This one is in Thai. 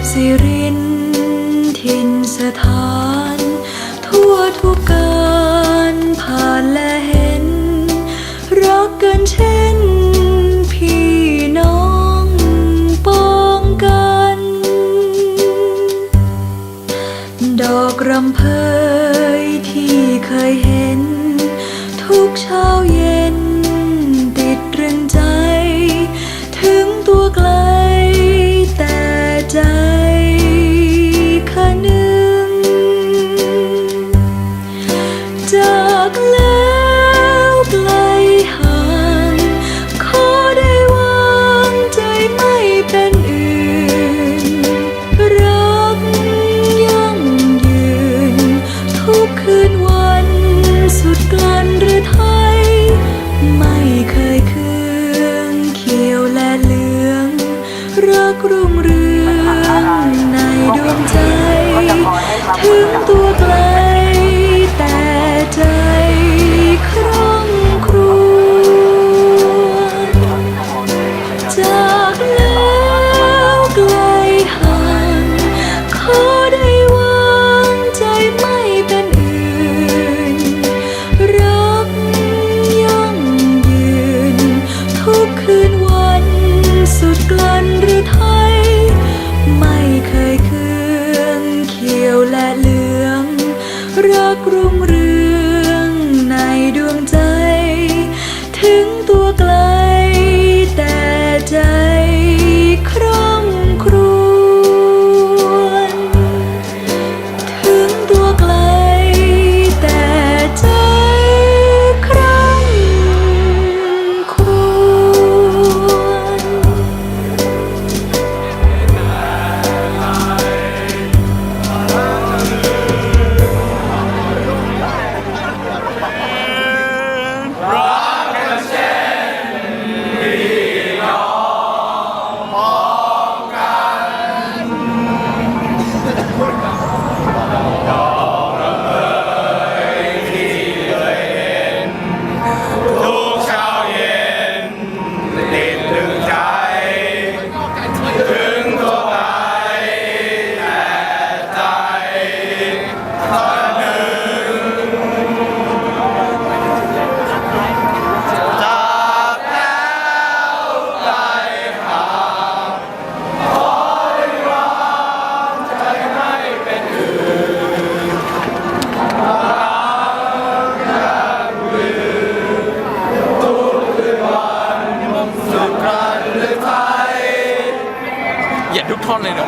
บสิรินทินสถาน ทั่วทุกการผ่านและเห็น รักกันเช่น พี่น้องปองกัน ดอกรำเพยที่เคยเห็น ทุกเช้าเย็น รักรุ่งเรือง on in